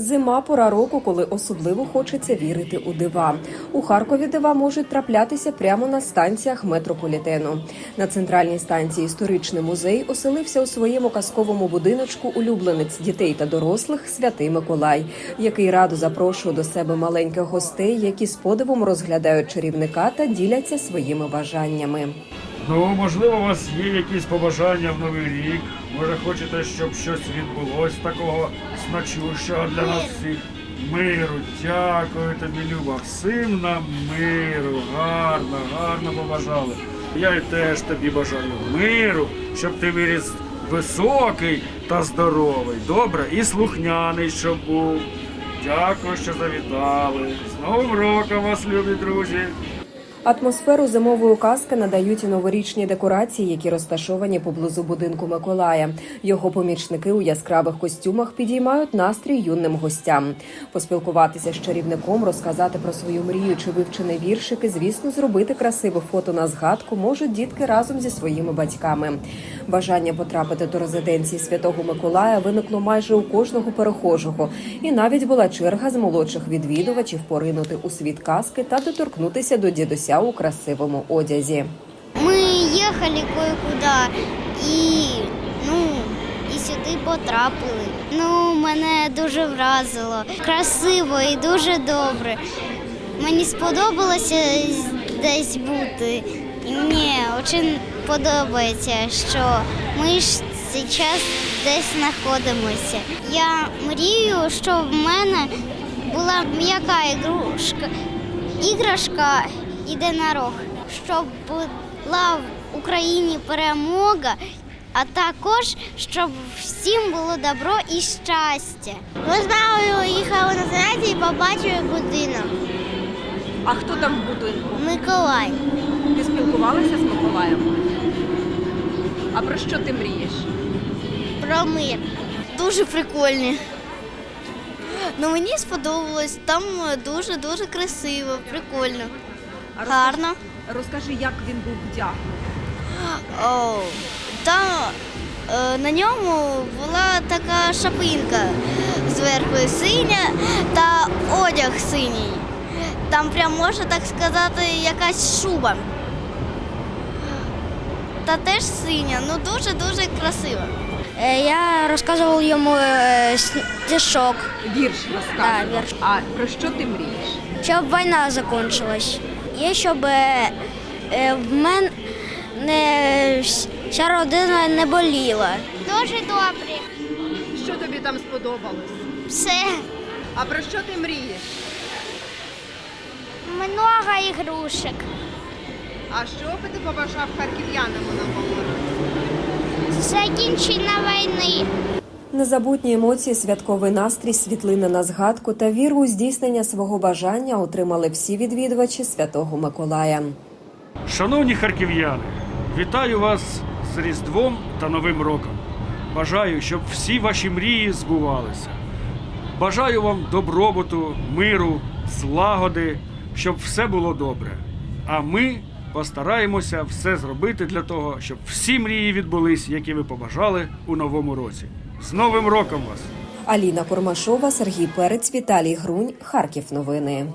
Зима пора року, коли особливо хочеться вірити у дива. У Харкові дива можуть траплятися прямо на станціях метрополітену. На центральній станції історичний музей оселився у своєму казковому будиночку улюбленець дітей та дорослих Святий Миколай, який радо запрошує до себе маленьких гостей, які з подивом розглядають чарівника та діляться своїми бажаннями. Ну, можливо, у вас є якісь побажання в новий рік. Може, хочете, щоб щось відбулось такого значущого для нас всіх. Миру, дякую тобі, Люба. Всім нам миру, гарно, гарно побажали. Я й теж тобі бажаю миру, щоб ти виріс високий та здоровий, добре і слухняний, щоб був. Дякую, що завітали. З Новим роком вас, любі друзі! Атмосферу зимової казки надають і новорічні декорації, які розташовані поблизу будинку Миколая. Його помічники у яскравих костюмах підіймають настрій юним гостям. Поспілкуватися з чарівником, розказати про свою мрію чи вивчений віршик і, звісно, зробити красиве фото на згадку можуть дітки разом зі своїми батьками. Бажання потрапити до резиденції святого Миколая виникло майже у кожного перехожого, і навіть була черга з молодших відвідувачів поринути у світ казки та доторкнутися до дідуся у красивому одязі. Ми їхали кое-куди і, ну, і сюди потрапили. Ну, мене дуже вразило. Красиво і дуже добре. Мені сподобалося десь бути. І мені дуже подобається, що ми ж зараз десь знаходимося. Я мрію, щоб в мене була м'яка ігрушка, іграшка єдинорог, щоб була в Україні перемога, а також щоб всім було добро і щастя. Ми з мамою їхали на заняття і побачили будинок. А хто там в будинку? Миколай. Ти спілкувалася з Миколаєм? А про що ти мрієш? Про мир. Дуже прикольні. Ну мені сподобалось, там дуже дуже красиво, прикольно. Гарно. Розкажи, як він був вдягнений. О, там е, на ньому була така шапинка зверху синя та одяг синій. Там прям можна так сказати якась шуба. Та теж синя, ну дуже-дуже красиво. Е, Я розказував йому стишок, Вірш розказував. Да, вірш. А про що ти мрієш? щоб війна закінчилась. І щоб е, в мене вся родина не боліла. Дуже добре. Що тобі там сподобалось? Все. А про що ти мрієш? Много ігрушек. А що би ти побажав харків'янам новому? Закінчення війни. Незабутні емоції, святковий настрій, світлини на згадку та віру у здійснення свого бажання отримали всі відвідувачі святого Миколая. Шановні харків'яни, вітаю вас з Різдвом та Новим роком. Бажаю, щоб всі ваші мрії збувалися. Бажаю вам добробуту, миру, злагоди, щоб все було добре. А ми постараємося все зробити для того, щоб всі мрії відбулись, які ви побажали у новому році. З Новим роком вас! Аліна Кормашова, Сергій Перець, Віталій Грунь, Харків. Новини.